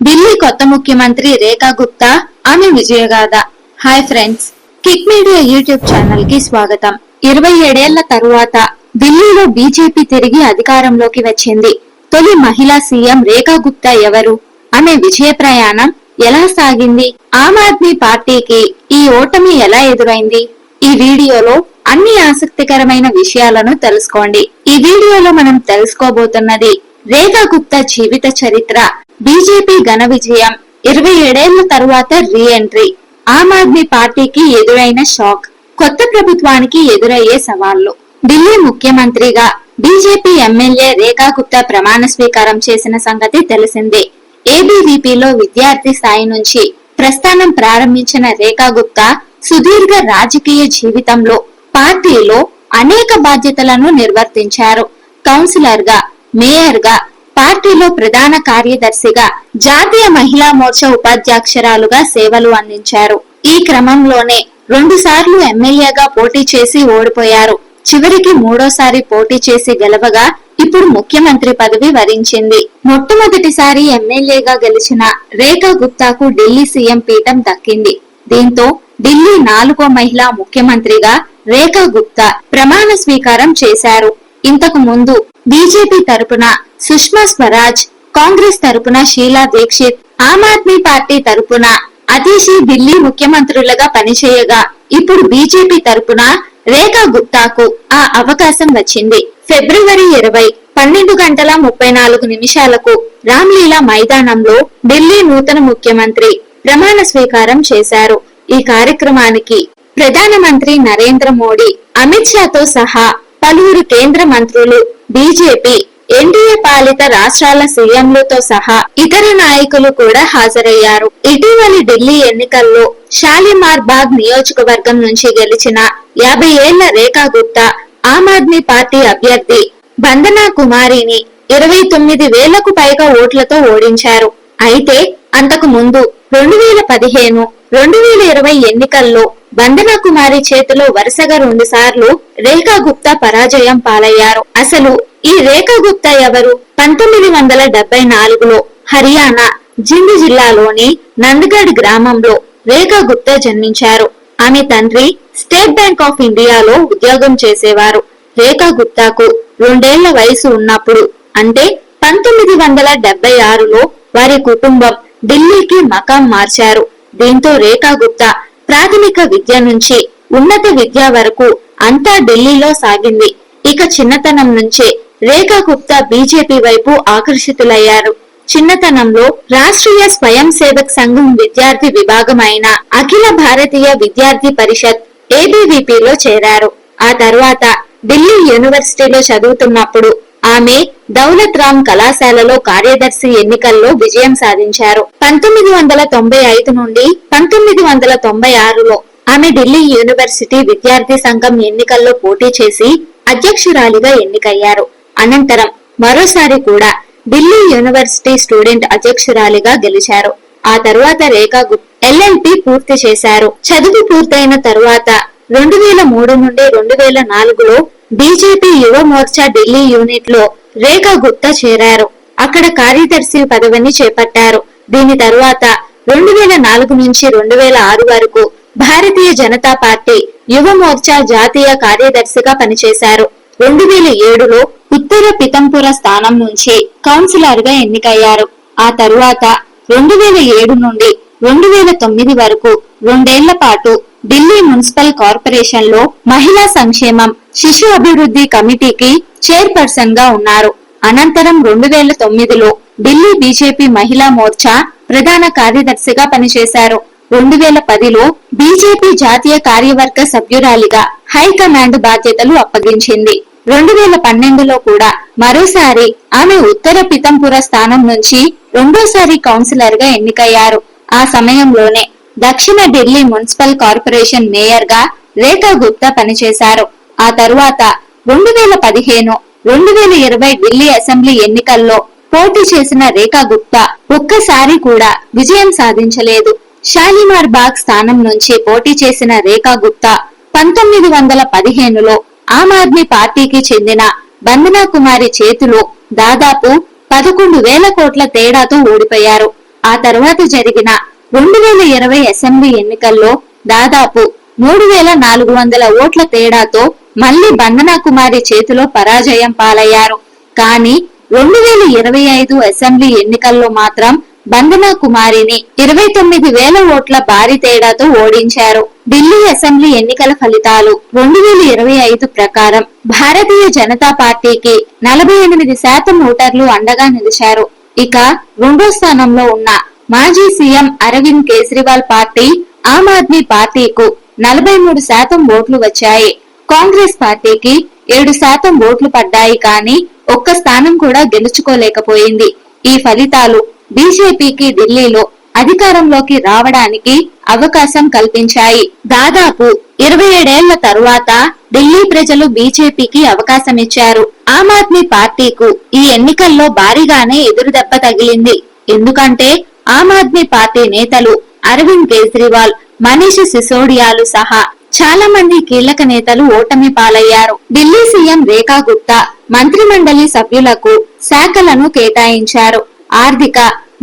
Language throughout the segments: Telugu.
ఢిల్లీ కొత్త ముఖ్యమంత్రి రేఖా గుప్తా ఆమె విజయగాథ. Hi friends kick media YouTube ఛానల్కి స్వాగతం. ఇరవై ఏడేళ్ళ తరువాత ఢిల్లీలో బీజేపీ తిరిగి అధికారంలోకి వచ్చింది. తొలి మహిళా సీఎం రేఖా గుప్తా ఎవరు? ఆమె విజయ ప్రయాణం ఎలా సాగింది? ఆమ్ ఆద్మీ పార్టీకి ఈ ఓటమి ఎలా ఎదురైంది? ఈ వీడియోలో అన్ని ఆసక్తికరమైన విషయాలను తెలుసుకోండి. ఈ వీడియోలో మనం తెలుసుకోబోతున్నది రేఖా గుప్తా జీవిత చరిత్ర బీజేపీ ఘన విజయం ఇరవై ఏడేళ్ళ తరువాత రీ ఎంట్రీ ఆమ్ ఆద్మీ పార్టీకి ఎదురైన షాక్ కొత్త ప్రభుత్వానికి ఎదురయ్యే సవాళ్ళు. ఢిల్లీ ముఖ్యమంత్రిగా బీజేపీ ఎమ్మెల్యే రేఖా గుప్తా ప్రమాణ స్వీకారం చేసిన సంగతి తెలిసిందే. ఏబీవీపీలో విద్యార్థి స్థాయి నుంచి ప్రస్థానం ప్రారంభించిన రేఖా గుప్తా సుదీర్ఘ రాజకీయ జీవితంలో పార్టీలో అనేక బాధ్యతలను నిర్వర్తించారు. కౌన్సిలర్గా మేయర్గా పార్టీలో ప్రధాన కార్యదర్శిగా జాతీయ మహిళా మోర్చా ఉపాధ్యక్షరాలుగా సేవలు అందించారు. ఈ క్రమంలోనే రెండు సార్లు ఎమ్మెల్యేగా పోటీ చేసి ఓడిపోయారు. చివరికి మూడోసారి పోటీ చేసి గెలవగా ఇప్పుడు ముఖ్యమంత్రి పదవి వరించింది. మొట్టమొదటిసారి ఎమ్మెల్యేగా గెలిచిన రేఖా గుప్తాకు ఢిల్లీ సీఎం పీఠం దక్కింది. దీంతో ఢిల్లీ నాలుగో మహిళా ముఖ్యమంత్రిగా రేఖా గుప్తా ప్రమాణ స్వీకారం చేశారు. ఇంతకు ముందు బీజేపీ తరపున సుష్మా స్వరాజ్ కాంగ్రెస్ తరపున షీలా దీక్షిత్ ఆమ్ ఆద్మీ పార్టీ తరపున అతీషి ఢిల్లీ ముఖ్యమంత్రులుగా పనిచేయగా ఇప్పుడు బీజేపీ తరపున రేఖా గుప్తాకు ఆ అవకాశం వచ్చింది. ఫిబ్రవరి ఇరవై పన్నెండు గంటల ముప్పై నాలుగు నిమిషాలకు రామ్లీలా మైదానంలో ఢిల్లీ నూతన ముఖ్యమంత్రి ప్రమాణ స్వీకారం చేశారు. ఈ కార్యక్రమానికి ప్రధానమంత్రి నరేంద్ర మోడీ అమిత్ షాతో సహా పలువురు కేంద్ర మంత్రులు బీజేపీ ఎన్డీఏ పాలిత రాష్ట్రాల సీఎంలతో సహా ఇతర నాయకులు కూడా హాజరయ్యారు. ఇటీవలి ఢిల్లీ ఎన్నికల్లో షాలిమార్ బాగ్ నియోజకవర్గం నుంచి గెలిచిన యాభై ఏళ్ళ రేఖా గుప్తా ఆమ్ ఆద్మీ పార్టీ అభ్యర్థి బందనా కుమారిని ఇరవై తొమ్మిది వేలకు పైగా ఓట్లతో ఓడించారు. అయితే అంతకు ముందు రెండు వేల పదిహేను రెండు వేల ఇరవై ఎన్నికల్లో వందనా కుమారి చేతిలో వరుసగా రెండు సార్లు రేఖా గుప్తా పరాజయం పాలయ్యారు. అసలు ఈ రేఖా గుప్తా ఎవరు? పంతొమ్మిది వందల డెబ్బై నాలుగులో హర్యానా జింద్ జిల్లాలోని నందగఢ్ గ్రామంలో రేఖా గుప్తా జన్మించారు. ఆమె తండ్రి స్టేట్ బ్యాంక్ ఆఫ్ ఇండియాలో ఉద్యోగం చేసేవారు. రేఖా గుప్తాకు రెండేళ్ళ వయసు ఉన్నప్పుడు అంటే పంతొమ్మిది వందల డెబ్బై ఆరులో వారి కుటుంబం ఢిల్లీకి మకాం మార్చారు. దీంతో రేఖా గుప్తా ప్రాథమిక విద్య నుంచి ఉన్నత విద్య వరకు అంతా ఢిల్లీలో సాగింది. ఇక చిన్నతనం నుంచే రేఖా గుప్తా బీజేపీ వైపు ఆకర్షితులయ్యారు. చిన్నతనంలో రాష్ట్రీయ స్వయం సేవక్ సంఘం విద్యార్థి విభాగం అయిన అఖిల భారతీయ విద్యార్థి పరిషత్ ఏబీవీపీలో చేరారు. ఆ తర్వాత ఢిల్లీ యూనివర్సిటీలో చదువుతున్నప్పుడు ఆమె దౌలత్ రామ్ కళాశాలలో కార్యదర్శి ఎన్నికల్లో విజయం సాధించారు. పంతొమ్మిది వందల తొంభై ఐదు నుండి పంతొమ్మిది వందల తొంభై ఆరులో ఆమె ఢిల్లీ యూనివర్సిటీ విద్యార్థి సంఘం ఎన్నికల్లో పోటీ చేసి అధ్యక్షురాలిగా ఎన్నికయ్యారు. అనంతరం మరోసారి కూడా ఢిల్లీ యూనివర్సిటీ స్టూడెంట్ అధ్యక్షురాలిగా గెలిచారు. ఆ తరువాత రేఖా గుప్ ఎల్ఎల్పి పూర్తి చేశారు. చదువు పూర్తయిన తరువాత రెండు వేల మూడు నుండి రెండు వేల నాలుగులో బీజేపీ యువ మోర్చా ఢిల్లీ యూనిట్లో రేఖా గుప్తా చేరారు. అక్కడ కార్యదర్శి పదవిని చేపట్టారు. దీని తరువాత రెండు వేల నాలుగు నుంచి రెండు వేల ఆరు వరకు భారతీయ జనతా పార్టీ యువ మోర్చా జాతీయ కార్యదర్శిగా పనిచేశారు. రెండు వేల ఏడులో ఉత్తర పితంపుర స్థానం నుంచి కౌన్సిలర్గా ఎన్నికయ్యారు. ఆ తరువాత రెండు వేల ఏడు నుండి రెండు వేల తొమ్మిది వరకు రెండేళ్ళ పాటు ఢిల్లీ మున్సిపల్ కార్పొరేషన్లో మహిళా సంక్షేమం శిశు అభివృద్ధి కమిటీకి చైర్పర్సన్గా ఉన్నారు. అనంతరం రెండు వేల తొమ్మిదిలో ఢిల్లీ బీజేపీ మహిళా మోర్చా ప్రధాన కార్యదర్శిగా పనిచేశారు. రెండు వేల పదిలో బీజేపీ జాతీయ కార్యవర్గ సభ్యురాలిగా హైకమాండ్ బాధ్యతలు అప్పగించింది. రెండు వేల పన్నెండులో కూడా మరోసారి ఆమె ఉత్తర పితంపుర స్థానం నుంచి రెండోసారి కౌన్సిలర్గా ఎన్నికయ్యారు. ఆ సమయంలోనే దక్షిణ ఢిల్లీ మున్సిపల్ కార్పొరేషన్ మేయర్గా రేఖా గుప్తా పనిచేశారు. ఆ తరువాత రెండు వేల పదిహేను రెండు వేల ఇరవై ఢిల్లీ అసెంబ్లీ ఎన్నికల్లో పోటీ చేసిన రేఖా గుప్తా ఒక్కసారి కూడా విజయం సాధించలేదు. షాలిమార్ బాగ్ స్థానం నుంచి పోటీ చేసిన రేఖా గుప్తా పంతొమ్మిది వందల పదిహేనులో ఆమ్ ఆద్మీ పార్టీకి చెందిన బందనా కుమారి చేతిలో దాదాపు పదకొండు వేల కోట్ల తేడాతో ఓడిపోయారు. ఆ తర్వాత జరిగిన రెండు వేల ఇరవై అసెంబ్లీ ఎన్నికల్లో దాదాపు మూడు వేల నాలుగు వందల ఓట్ల తేడాతో మళ్ళీ బంధనా కుమారి చేతిలో పరాజయం పాలయ్యారు. కానీ రెండు వేల ఇరవై ఐదు అసెంబ్లీ ఎన్నికల్లో మాత్రం బంధనా కుమారిని ఇరవై తొమ్మిది వేల ఓట్ల భారీ తేడాతో ఓడించారు. ఢిల్లీ అసెంబ్లీ ఎన్నికల ఫలితాలు రెండు వేల ఇరవై ఐదు ప్రకారం భారతీయ జనతా పార్టీకి నలభై ఎనిమిది శాతం ఓటర్లు అండగా నిలిచారు. ఇక రెండో స్థానంలో ఉన్న మాజీ సీఎం అరవింద్ కేజ్రీవాల్ పార్టీ ఆమ్ ఆద్మీ పార్టీకు నలభై మూడు శాతం ఓట్లు వచ్చాయి. కాంగ్రెస్ పార్టీకి ఏడు శాతం ఓట్లు పడ్డాయి కానీ ఒక్క స్థానం కూడా గెలుచుకోలేకపోయింది. ఈ ఫలితాలు బీజేపీకి ఢిల్లీలో అధికారంలోకి రావడానికి అవకాశం కల్పించాయి. దాదాపు ఇరవై ఏడేళ్ళ తరువాత ఢిల్లీ ప్రజలు బీజేపీకి అవకాశం ఇచ్చారు ఆమ్ ఆద్మీ పార్టీకు ఈ ఎన్నికల్లో భారీగానే ఎదురుదెబ్బ తగిలింది. ఎందుకంటే ఆమ్ ఆద్మీ పార్టీ నేతలు అరవింద్ కేజ్రీవాల్ మనీష్ సిసోడియాలు సహా చాలా మంది కీలక నేతలు ఓటమి పాలయ్యారు. ఢిల్లీ సీఎం రేఖా గుప్తా మంత్రిమండలి సభ్యులకు శాఖలను కేటాయించారు. ఆర్థిక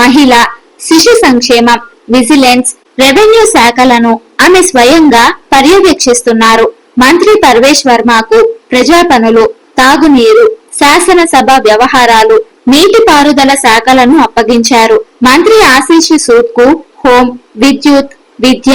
మహిళ శిశు సంక్షేమం విజిలెన్స్ రెవెన్యూ శాఖలను ఆమె స్వయంగా పర్యవేక్షిస్తున్నారు. మంత్రి పర్వేష్ వర్మకు ప్రజా పనులు తాగునీరు శాసనసభ వ్యవహారాలు నీటిపారుదల శాఖలను అప్పగించారు. మంత్రి ఆశీష్ సూద్కు హోం విద్యుత్ విద్య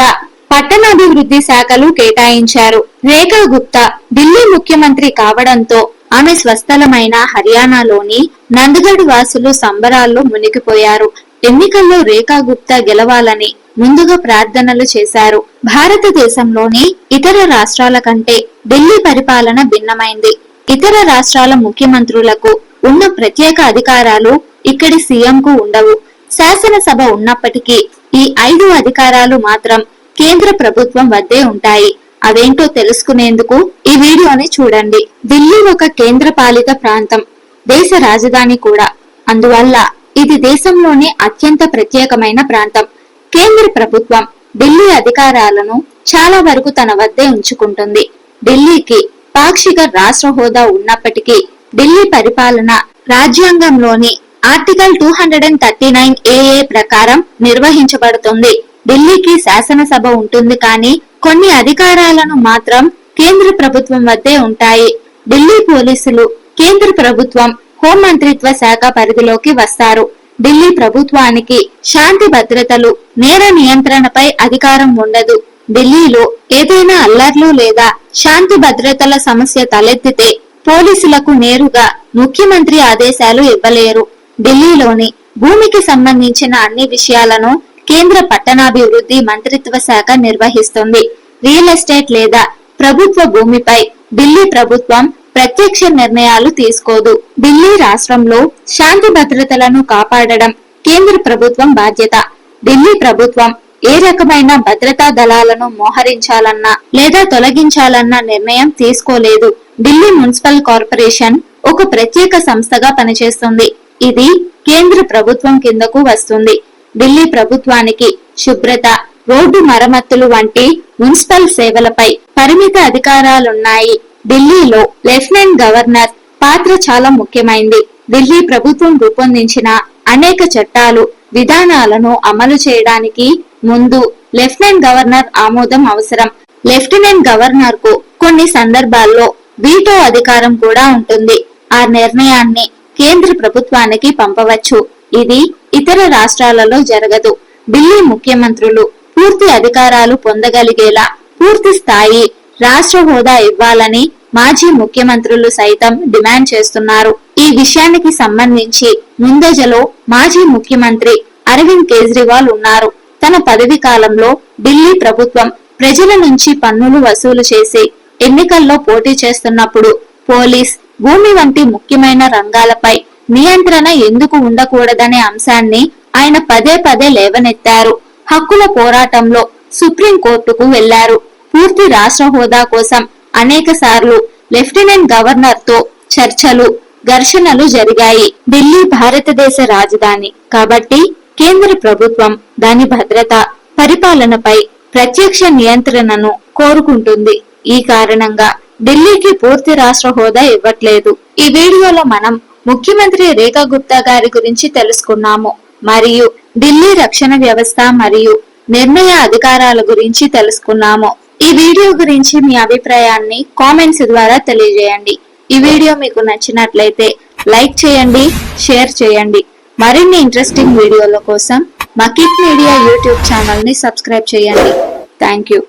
పట్టణాభివృద్ధి శాఖలు కేటాయించారు. రేఖా గుప్తా ఢిల్లీ ముఖ్యమంత్రి కావడంతో ఆమె స్వస్థలమైన హర్యానాలోని నందగఢ్ వాసులు సంబరాల్లో మునిగిపోయారు. ఎన్నికల్లో రేఖా గుప్తా గెలవాలని ముందుగా ప్రార్థనలు చేశారు. భారతదేశంలోని ఇతర రాష్ట్రాల కంటే ఢిల్లీ పరిపాలన భిన్నమైంది. ఇతర రాష్ట్రాల ముఖ్యమంత్రులకు ఉన్న ప్రత్యేక అధికారాలు ఇక్కడి సీఎంకు ఉండవు. శాసనసభ ఉన్నప్పటికీ ఈ ఐదు అధికారాలు మాత్రం కేంద్ర ప్రభుత్వం వద్దే ఉంటాయి. అవేంటో తెలుసుకునేందుకు ఈ వీడియోని చూడండి. ఢిల్లీ ఒక కేంద్ర పాలిత ప్రాంతం దేశ రాజధాని కూడా. అందువల్ల ఇది దేశంలోనే అత్యంత ప్రత్యేకమైన ప్రాంతం. కేంద్ర ప్రభుత్వం ఢిల్లీ అధికారాలను చాలా వరకు తన వద్దే ఉంచుకుంటుంది. ఢిల్లీకి పాక్షిక రాష్ట్ర హోదా ఉన్నప్పటికీ ఢిల్లీ పరిపాలన రాజ్యాంగంలోని article two hundred and thirty nine A ప్రకారం నిర్వహించబడుతుంది. ఢిల్లీకి శాసనసభ ఉంటుంది కానీ కొన్ని అధికారాలను మాత్రం కేంద్ర ప్రభుత్వం వద్దే ఉంటాయి. ఢిల్లీ పోలీసులు కేంద్ర ప్రభుత్వం హోం మంత్రిత్వ శాఖ పరిధిలోకి వస్తారు. ఢిల్లీ ప్రభుత్వానికి శాంతి భద్రతలు నేర నియంత్రణపై అధికారం ఉండదు. ఢిల్లీలో ఏదైనా అల్లర్లు లేదా శాంతి భద్రతల సమస్య తలెత్తితే పోలీసులకు నేరుగా ముఖ్యమంత్రి ఆదేశాలు ఇవ్వలేరు. ఢిల్లీలోని భూమికి సంబంధించిన అన్ని విషయాలను కేంద్ర పట్టణాభివృద్ధి మంత్రిత్వ శాఖ నిర్వహిస్తుంది. రియల్ ఎస్టేట్ లేదా ప్రభుత్వ భూమిపై ఢిల్లీ ప్రభుత్వం ప్రత్యక్ష నిర్ణయాలు తీసుకోదు. ఢిల్లీ రాష్ట్రంలో శాంతి భద్రతలను కాపాడడం కేంద్ర ప్రభుత్వం బాధ్యత. ఢిల్లీ ప్రభుత్వం ఏ రకమైన భద్రతా దళాలను మోహరించాలన్నా లేదా తొలగించాలన్న నిర్ణయం తీసుకోలేదు. ఢిల్లీ మున్సిపల్ కార్పొరేషన్ ఒక ప్రత్యేక సంస్థగా పనిచేస్తుంది. ఇది కేంద్ర ప్రభుత్వం కిందకు వస్తుంది. ఢిల్లీ ప్రభుత్వానికి శుభ్రత రోడ్డు మరమ్మతులు వంటి మున్సిపల్ సేవలపై పరిమిత అధికారాలున్నాయి. ఢిల్లీలో లెఫ్టినెంట్ గవర్నర్ పాత్ర చాలా ముఖ్యమైంది. ఢిల్లీ ప్రభుత్వం రూపొందించిన అనేక చట్టాలు విధానాలను అమలు చేయడానికి ముందు లెఫ్టినెంట్ గవర్నర్ ఆమోదం అవసరం. లెఫ్టినెంట్ గవర్నర్కు కొన్ని సందర్భాల్లో వీటో అధికారం కూడా ఉంటుంది. ఆ నిర్ణయాన్ని కేంద్ర ప్రభుత్వానికి పంపవచ్చు. ఇది ఇతర రాష్ట్రాలలో జరగదు. ఢిల్లీ ముఖ్యమంత్రులు పూర్తి అధికారాలు పొందగలిగేలా పూర్తి స్థాయి రాష్ట్ర హోదా ఇవ్వాలని మాజీ ముఖ్యమంత్రులు సైతం డిమాండ్ చేస్తున్నారు. ఈ విషయానికి సంబంధించి ముందజలో మాజీ ముఖ్యమంత్రి అరవింద్ కేజ్రీవాల్ ఉన్నారు. తన పదవి కాలంలో ఢిల్లీ ప్రభుత్వం ప్రజల నుంచి పన్నులు వసూలు చేసి ఎన్నికల్లో పోటీ చేస్తున్నప్పుడు పోలీస్ భూమి వంటి ముఖ్యమైన రంగాలపై నియంత్రణ ఎందుకు ఉండకూడదనే అంశాన్ని ఆయన పదే పదే లేవనెత్తారు. హక్కుల పోరాటంలో సుప్రీం కోర్టుకు వెళ్ళారు. పూర్తి రాష్ట్ర హోదా కోసం అనేక సార్లు లెఫ్టినెంట్ గవర్నర్తో చర్చలు ఘర్షణలు జరిగాయి. ఢిల్లీ భారతదేశ రాజధాని. కాబట్టి కేంద్ర ప్రభుత్వం దాని భద్రత పరిపాలనపై ప్రత్యక్ష నియంత్రణను కోరుకుంటుంది. ఈ కారణంగా ఢిల్లీకి పూర్తి రాష్ట్ర హోదా ఇవ్వట్లేదు. ఈ వీడియోలో మనం ముఖ్యమంత్రి రేఖా గుప్తా గారి గురించి తెలుసుకున్నాము. మరియు ఢిల్లీ రక్షణ వ్యవస్థ మరియు నిర్ణయ అధికారాల గురించి తెలుసుకున్నాము. ఈ వీడియో గురించి మీ అభిప్రాయాన్ని కామెంట్స్ ద్వారా తెలియజేయండి. ఈ వీడియో మీకు నచ్చినట్లయితే లైక్ చేయండి షేర్ చేయండి. మరిన్ని ఇంట్రెస్టింగ్ వీడియోల కోసం మా మీడియా యూట్యూబ్ ఛానల్ని సబ్స్క్రైబ్ చేయండి. Thank you.